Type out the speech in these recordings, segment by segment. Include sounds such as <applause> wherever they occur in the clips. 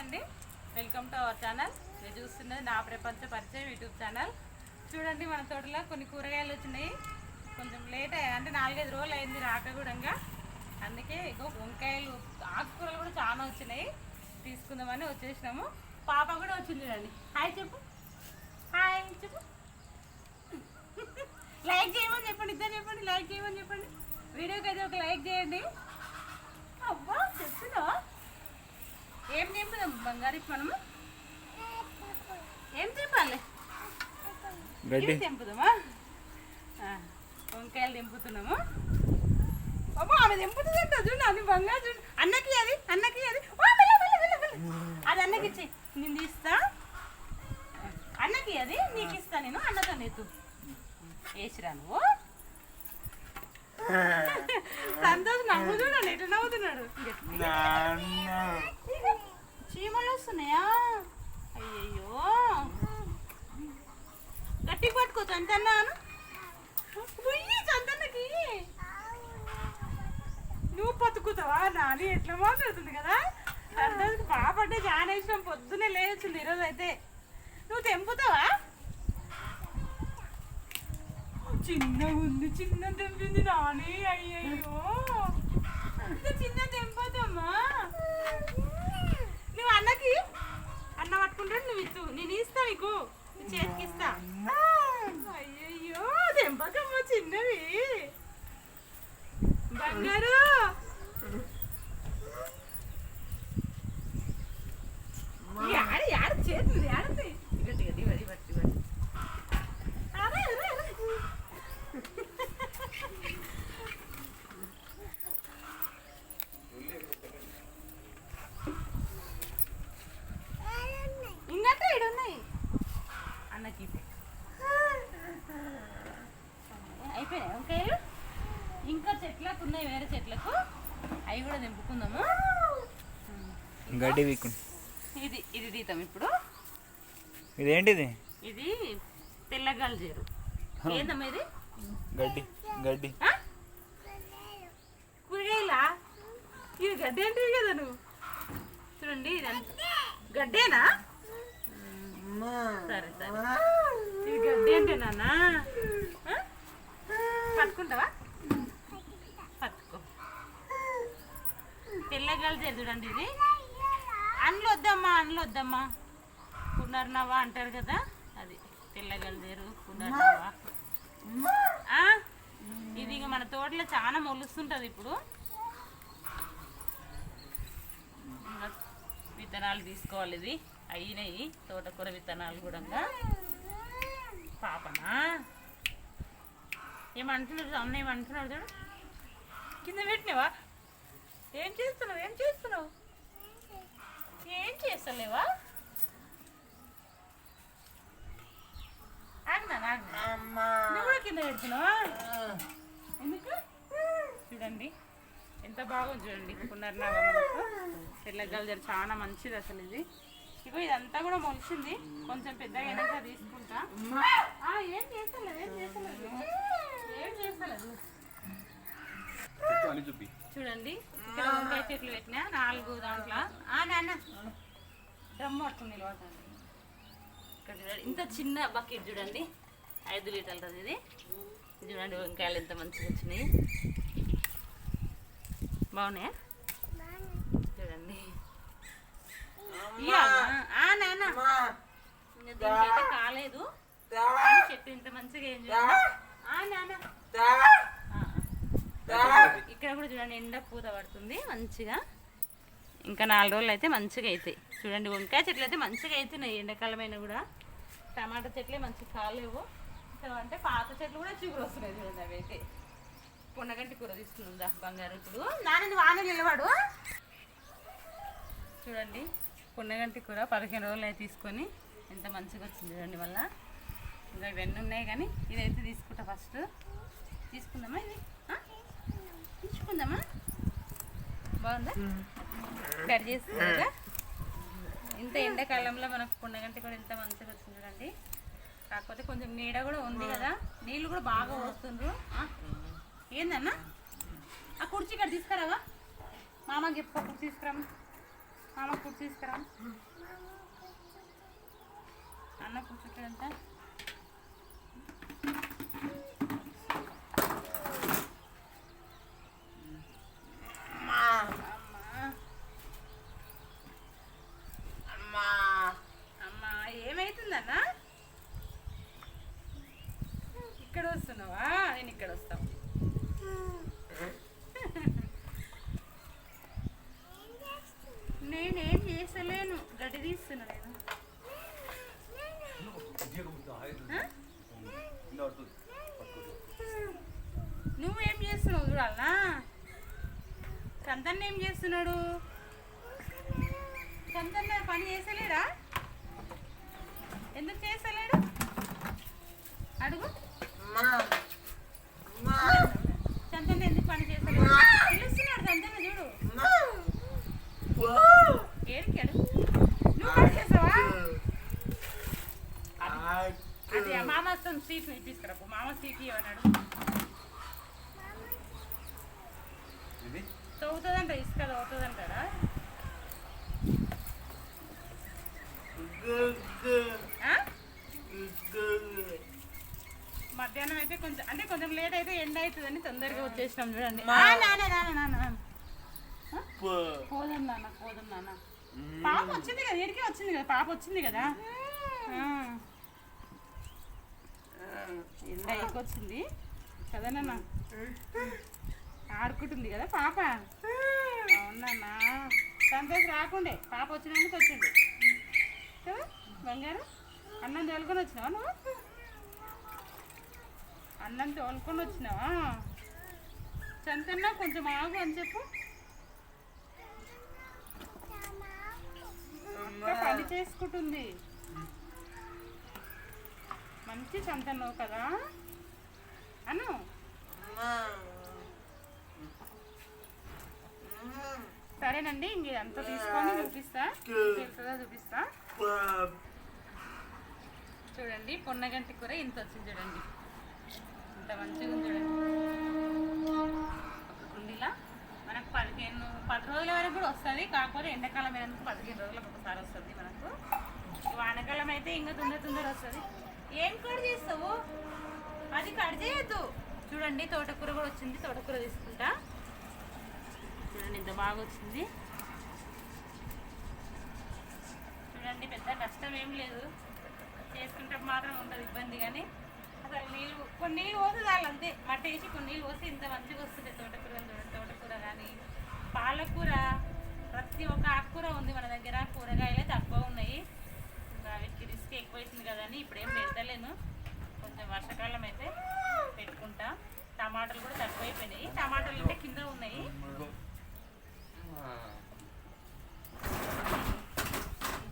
అండి. Welcome to our channel మీరు చూస్తున్నది నా ప్రపంచ పరిచయం యూట్యూబ్ ఛానల్ చూడండి మన తోటలో కొన్ని కూరగాయలు వచ్చినాయి. కొంచెం లేట్ అంటే నాలుగైదు రోజులు అయింది రాక కూడా అందుకే ఇగో వంకాయలు ఆకుకూరలు కూడా చాలా వచ్చినాయి. తీసుకుందామని వచ్చేసినాము. పాప కూడా వచ్చింది చూడండి. హాయ్ చెప్పు. హాయ్ చెప్పు. లైక్ చేయమని చెప్పండి ఇద్దరు చెప్పండి. లైక్ చేయమని చెప్పండి. వీడియోకి అయితే ఒక లైక్ చేయండి. అబ్బా చెప్తున్నా ఏం చెప్పుదాం బంగారు మనము ఏం గడ్డి. ఇది తెంపుదామా? వంకాయలు తెంపుతున్నాము. అబ్బా ఆమె తెంపుతుందంట. చూడు అన్ని బంగారు చూడు. అన్నకి అది అన్నకి అది. అది అన్నకి ఇచ్చి నేను తీస్తా. అన్నకి అది నీకు ఇస్తా నేను అన్నతో నెత్తు వేసిరా నువ్వు? <laughs> సంతోష్ నవ్వు చూడండి ఎట్లా నవ్వుతున్నాడు. చీమలు వస్తున్నాయా? అయ్యయ్యో. గట్టి పట్టుకో చంతన్నాను ఉయ్యి చంతన్నకి. నువ్వు బతుకుతావా నాని ఎట్లా మాట్లాడుతుంది కదా? సంతోష్కి పాప అంటే చాలా ఇష్టం పొద్దునే లేచింది ఈరోజు అయితే నువ్వు తెంపుతావా? చిన్న ఉంది చిన్న దెబ్బింది నానే అయ్యయ్యో. చిన్న తెంపదమ్మా నువ్వు అన్నకి అన్న పట్టుకుంటాడు నువ్వు ఇచ్చు. నేను ఇస్తా నీకు. చేతికి ఇస్తా. అయ్యయ్యో తెంపకమ్మ చిన్నవి. బంగారు యాడ యాడ చేతులు యాడతాయి గట్టి గట్టి వడి పట్టి పట్టి అరే అరే అరే ఇంకంటే ఈడున్నాయి అన్నకి ఇవ్వు. అయిపోయినాయి వంకాయలు ఇంకా చెట్లకు ఉన్నాయి వేరే చెట్లకు. అవి కూడా తెంపుకుందాము. గడ్డి వీకు ఇది ఇది తీతాం ఇప్పుడు. ఇదేంటిది? ఇది తెల్లగల్ చేరు ఏందమ్మా ఇది? గడ్డి గడ్డి. ఆ? కూరగాయలా? ఇది గడ్డి అంటే కదా నువ్వు. చూడండి ఇది గడ్డేనా? సరే సరే. ఇది గడ్డి అంటే నాన్న పట్టుకుంటావా పట్టుకో తెల్లగల్ చూడండి ఇది. అండ్లు వద్దమ్మా అండ్లు వద్దమ్మా పునర్నవ అంటారు కదా అది తెల్లగలదేరు పునర్నవ. ఆ, ఇది ఇక మన తోటలో చాలా మొలుస్తుంటుంది ఇప్పుడు. విత్తనాలు తీసుకోవాలి ఇది. అయినాయి తోటకూర విత్తనాలు కూడా. పాపనా ఏమంటున్నాడు అన్న ఏమంటున్నాడు చూడు. కింద పెట్టినవా? ఏం చేస్తున్నావు? ఏం చేస్తున్నావు? ఏం చేస్తలేవా? ఆగ్నా ఆగ్నా? నువ్వు కూడా కింద పెడుతున్నావా? ఎందుకు? చూడండి ఎంత బాగుంది చూడండి పునర్నవ మనకు. తెల్లగల్జర్ చాలా మంచిది అసలు ఇది. ఇగో ఇదంతా కూడా మొలిచింది. కొంచెం పెద్దగా అయినాక తీసుకుంటా. ఆ, ఏం చేస్తలేదు ఏం చేస్తలేదు? ఏం చేస్తలేదు? చూడండి. ఇక్కడ వంకాయ చెట్లు పెట్టినా నాలుగు దాంట్లో. ఆ నాన్న. డ్రమ్ పట్టుకుని నిలబడండి ఇక్కడ చూడండి. ఇంత చిన్న బకెట్ చూడండి. ఐదు లీటర్లది ఇది. ఇది చూడండి వంకాయలు ఎంత మంచిగా వచ్చినాయి. బాగున్నాయా? చూడండి. నాన్న. కాలేదు. చెట్టు ఇంత మంచిగా ఏం చూడండి ఆ నాన్న. ఇక్కడ కూడా చూడండి ఎండ పూత పడుతుంది మంచిగా. ఇంకా నాలుగు రోజులు అయితే మంచిగా అవుతాయి చూడండి వంకాయ చెట్లు అయితే మంచిగా అవుతున్నాయి ఎండాకాలమైన కూడా. టమాటా చెట్లే మంచిగా కాలేవు అంటే పాత చెట్లు కూడా చిగురు వస్తున్నాయి చూడండి అవి అయితే. పొన్నగంటి కూర తీసుకుందా బంగారు ఇప్పుడు. నాన్న వాన నిలవాడు చూడండి పొన్నగంటి కూర పదిహేను రోజులు అయితే తీసుకొని ఎంత మంచిగా వచ్చింది చూడండి వల్ల ఇంకా ఇవన్నీ ఉన్నాయి కానీ ఇదైతే తీసుకుంటా ఫస్ట్. తీసుకుందామా ఇది? ఆ? తీసుకుందామా? బాగుందా? కట్ చేసుకుందా ఇంత ఎండాకాలంలో మనకు పొన్నగంటి కూడా ఎంత మంచిగా వచ్చింది చూడండి. కాకపోతే కొంచెం నీడ కూడా ఉంది కదా. నీళ్ళు కూడా బాగా వస్తుండ్రు? ఏందన్నా? ఆ కుర్చీ ఇక్కడ తీసుకురావా? మామకి చెప్పు కుర్చీ తీసుకురామా? మామ కుర్చీ తీసుకురా అన్న కూర్చుంటాడంట అమ్మా అమ్మా ఏమైతుందన్నా ఇక్కడ వస్తున్నావా నేను ఇక్కడ వస్తాం నేనేం చేసలేను గడ్డి తీస్తున్నా నేను ఆ? నువ్వేం చేస్తున్నావు చూడాలనా? సంతన్న ఏం చేస్తున్నాడు? సంతన్న పని చేసలేడా ఎందుకు చేసలేడు అడుగు. చందన్న ఎందుకు పని చేసలేడు పిలుస్తున్నాడు చందన్న చూడు. ఏడికి అడుగు. నువ్వు పని చేసావా అది మామ సీట్ తీసుకురా పో. మామ సీట్ ఇవ్వనాడు. ఇది. తవ్వుతుందంట ఇసుక తవ్వుతుందంటారా? మధ్యాహ్నం అయితే కొంచెం అంటే కొంచెం లేట్ అయితే ఎండ అవుతుందని తొందరగా వచ్చేసినాం చూడండి. ఆ, నాన్న నాన్న నాన్న నాన్న. ఆ? పోదాం నాన్న పోదాం నాన్న. పాప వచ్చింది కదా ఎడికి వచ్చింది కదా పాప వచ్చింది కదా? ఆ. ఎండ. ఎక్కొచ్చింది కదా నాన్న. ఆడుకుంటుంది కదా పాప. అవునన్నా. సంతోష్ రాకుండే. పాప వచ్చినందుకు వచ్చిండు. కదా బంగారు? అన్నం తోలుకొని వచ్చినావా నువ్వు? అన్నం తోలుకొని వచ్చినావా? చంతన్నా కొంచెం ఆగు అని చెప్పు. పని చేసుకుంటుంది. మంచి చంతన్నావు కదా? అను. సరేనండి ఇంక ఇదంతా తీసుకొని చూపిస్తా. తెలుస్తుందా చూపిస్తా. చూడండి పొన్నగంటి కూర ఇంత వచ్చింది చూడండి. ఇంత మంచిగా ఉంది చూడండి. ఒక కుండీలా. మనకు పదిహేను పది రోజుల వరకు కూడా వస్తుంది కాకపోతే ఎండాకాలం అయినందుకు పదిహేను రోజులకు ఒకసారి వస్తుంది మనకు. వానకాలం అయితే ఇంకా తొందర తొందర వస్తుంది. ఏం కట్ చేస్తావు? అది కట్ చేయొద్దు. చూడండి తోటకూర కూడా వచ్చింది తోటకూర తీసుకుంటా. చూడండి ఇంత బాగా వచ్చింది చూడండి పెద్ద కష్టం ఏం లేదు. చేసుకుంటే మాత్రం ఉండదు ఇబ్బంది కానీ అసలు నీళ్ళు కొన్ని నీళ్ళు పోతే చాలు అంతే. మట్టి వేసి కొన్ని నీళ్ళు పోతే ఇంత మంచిగా వస్తుంది తోటకూర చూడండి తోటకూర కానీ. పాలకూర ప్రతి ఒక్క ఆకుకూర ఉంది మన దగ్గర. కూరగాయలే తక్కువ ఉన్నాయి. ఇంకా వీటికి రిస్క్ ఎక్కువ అవుతుంది కదా అని ఇప్పుడు పెడతలేను కొంచెం వర్షాకాలం అయితే పెట్టుకుంటా. టమాటాలు కూడా తక్కువైపోయినాయి. టమాటాలు అంటే కింద ఉన్నాయి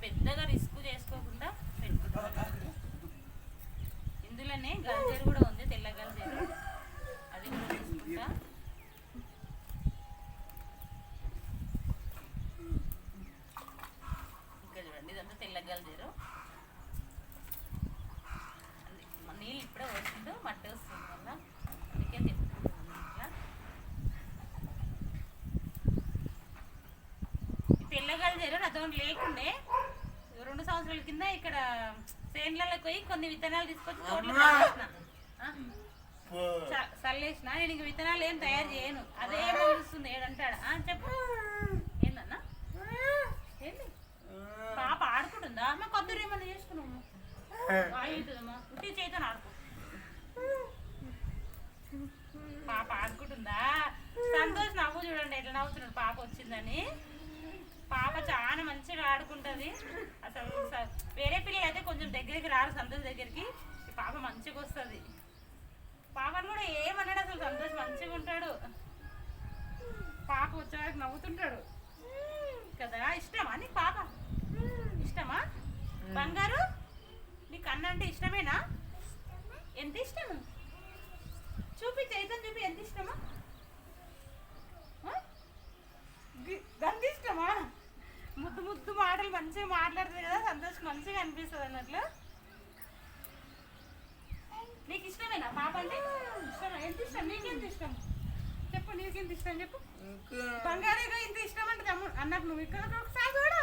పెద్దగా రిస్క్ చేసుకోకుండా పెట్టుకుంటాం ఇందులోనే గల్జేరు కూడా ఉంది తెల్ల గల్జేరు అది కూడా తీసుకుంటా ఇంకా చూడండి ఇదంతా తెల్ల గల్జేరు అది మ- నీళ్ళు ఇప్పుడే వచ్చిండు మట్టి వస్తుంది వల్ల అందుకే తిప్పుకుంటున్నాను ఇట్లా తెల్లగలు జరు నాతో లేకుండే. రెండు సంవత్సరాల కింద ఇక్కడ చేన్లలో పోయి కొన్ని విత్తనాలు తీసుకొచ్చి తోటలో చల్లేసిన. నేను ఇంక విత్తనాలు ఏం తయారు చేయను. అదే మొలుస్తుంది ఏడంటాడు. ఆ, చెప్పు. ఏందన్నా? ఏంది? పాప ఆడుకుంటుందా? అమ్మ కొద్దిగా ఏమన్నా చేసుకున్నాము అవుతుందమ్మా ఉట్టి ఆడుకో పాప ఆడుకుంటుందా? సంతోష్ నవ్వు చూడండి ఎట్లా నవ్వుతున్నాడు పాప వచ్చిందని. పాప చాలా మంచిగా ఆడుకుంటుంది. అసలు వేరే పిల్లలు అయితే కొంచెం దగ్గరికి రారు సంతోష్ దగ్గరికి. పాప మంచిగా వస్తుంది. పాపను కూడా ఏమన్నాడు అసలు సంతోష్ మంచిగా ఉంటాడు. పాప వచ్చే వరకు నవ్వుతుంటాడు. కదా ఇష్టమా నీకు పాప? ఇష్టమా? బంగారు? ఇష్టమేనా నీకు ఇష్టమేనా? పాప అంటే ఇష్టమా? ఎంత ఇష్టం? నీకేంత ఇష్టం? చెప్పు నీకెంత ఇష్టం చెప్పు. బంగారేగా ఇంత ఇష్టం అంటే తమ్ముడు అన్నకు నువ్వు ఇక్కడ ఒకసారి చూడు.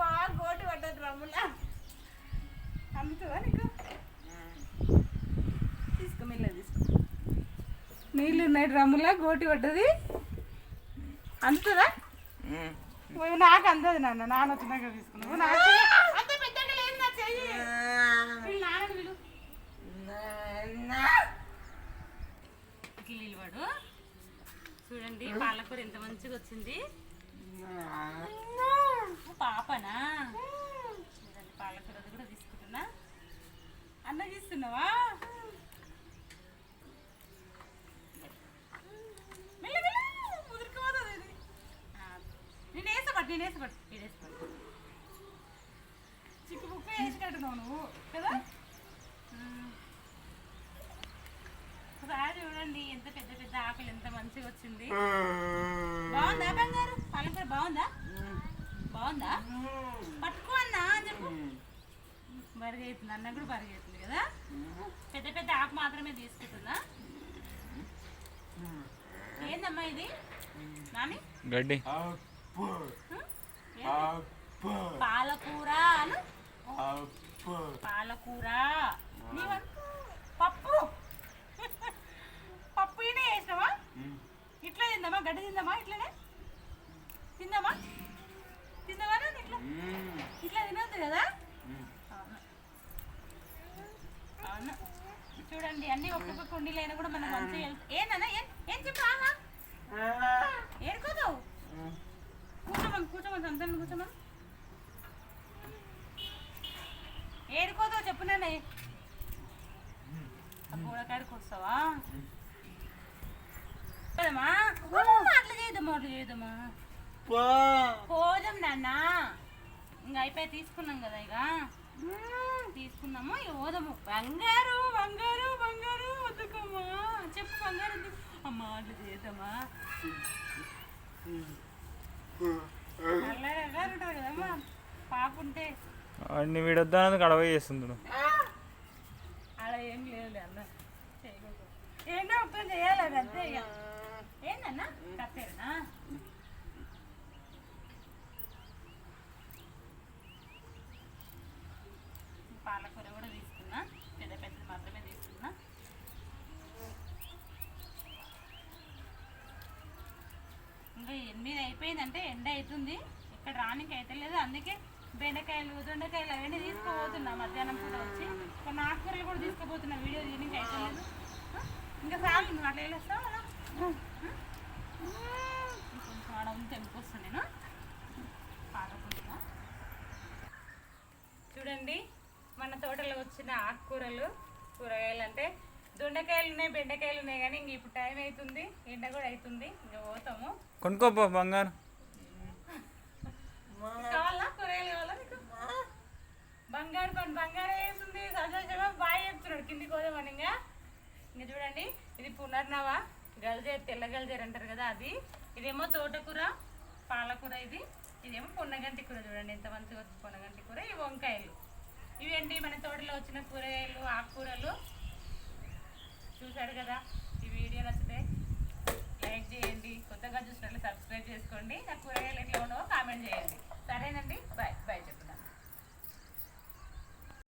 బాగా గోటు పడ్డది రమ్ముల అందుతుందా నీకు? తీసుకో మిల్ల తీసుకో. నీళ్ళు ఉన్నాయి డ్రమ్ములా గోటి పడ్డది. అందుతుందా నాకు అందదు నాన్న. నాన్న వచ్చినాక తీసుకున్నావు. నాకు అంత పెద్దగా లేదు నా చెయ్యి. వీళ్ళు నాన్నని చూడండి పాలకూర ఎంత మంచిగా వచ్చింది. పాపనా? చూడండి పాలకూర కూడా తీసుకుంటున్నా. అన్న తీస్తున్నావా మెల్ల మెల్ల, ముదిరిపోతుంది ఇది. ఆ, నేను నేను చిక్కు ముక్క వేసినట్టున్నావు నువ్వు కదా. ఒకసారి చూడండి ఎంత పెద్ద పెద్ద ఆకులు ఎంత మంచిగా వచ్చింది బాగుందా బంగారు? పాలకూర బాగుందా? బాగుందా? పట్టుకో అన్నా అని చెప్పు. బరిగైతుంది అన్న కూడా బరిగైతుంది కదా? పెద్ద పెద్ద ఆకు మాత్రమే తీసుకుంటుందా ఏందమ్మా ఇది? నాని గడ్డి. పాలకూర అను. పాలకూర. పప్పు. <laughs> పప్పు ఈయన వేసినావా ఇట్లా తిందామా? గడ్డి తిందామా ఇట్లనే? తిందామా? తిందామా ఇట్లా? ఇట్లా తినొద్దు కదా? అవును. చూడండి అన్ని ఒక్కొక్క కుండీలైనా కూడా మనం మంచిగా ఏందన్నా ఏం చెప్పు ఆహా ఏడుకోదావు కూర్చోమని కూర్చోమని సంతానం కూర్చోమని. ఏడుకోదావు చెప్పు నాన్న ఆ గోడకాడికి వస్తావా? అట్లా చేద్దామా అట్లా చేద్దామా పోదాం నాన్న. ఇంకా అయిపోయి తీసుకున్నాం కదా ఇక. తీసుకున్నాము ఇక పోదాము. బంగారు బంగారు బంగారు వద్దుకోమ్మా. చెప్పు బంగారు అమ్మా అట్లా చేద్దామా వాడిని వీడొద్దానది గడవ చేస్తుంటాడు అలా ఏం లేదు అన్న. ఏంటో ఒక్కరు చేయాలి అంతే ఇక. ఏందన్నా పాలకూర కూడా తీసుకున్నా పెద్ద పెద్దది మాత్రమే తీసుకున్నా మీద అయిపోయిందంటే ఎండ అవుతుంది. ఇక్కడ రానికి అయితే లేదు. అందుకే బెండకాయలు దొండకాయలు అవన్నీ తీసుకుపోతున్నా మధ్యాహ్నం పూట వచ్చి. కొన్ని ఆకుకూరలు కూడా తీసుకుపోతున్నా వీడియో దీనికి అయితే లేదు. ఇంకా ఫ్యామిలీ నువ్వు అట్లా వెళ్ళొస్తావు కదా కొంచెం ఆడ ఉంది తెంపుకొస్తాను నేను. పాలకూర చూడండి మన తోటలో వచ్చిన ఆకుకూరలు కూరగాయలు అంటే దొండకాయలు ఉన్నాయి బెండకాయలు ఉన్నాయి కానీ ఇంక ఇప్పుడు టైం అవుతుంది ఎండ కూడా అవుతుంది ఇంకా పోతాము. కొనుక్కోపో బంగారు. కావాలా? కూరగాయలు కావాలా నీకు? బంగారు పని బంగారం వేస్తుంది సంతోషంగా బాగా చెప్తున్నాడు కిందికి పోదామని ఇంకా. ఇంకా చూడండి ఇది పునర్నవ గల్జేరు తెల్ల గల్జేరు అంటారు కదా అది. ఇదేమో తోటకూర పాలకూర ఇది. ఇదేమో పొన్నగంటి కూర చూడండి ఎంత మంచిగా పొన్నగంటి కూర. ఈ వంకాయలు. ఇవేంటి మన తోటలో వచ్చిన కూరగాయలు ఆకుకూరలు? చూశారు కదా? ఈ వీడియో నచ్చితే లైక్ చేయండి కొత్తగా చూసినట్లు సబ్స్క్రైబ్ చేసుకోండి. నా కూరగాయలు ఎట్లా ఉండవో కామెంట్ చేయండి. సరేనండి? బాయ్. బాయ్ చెప్తున్నాను.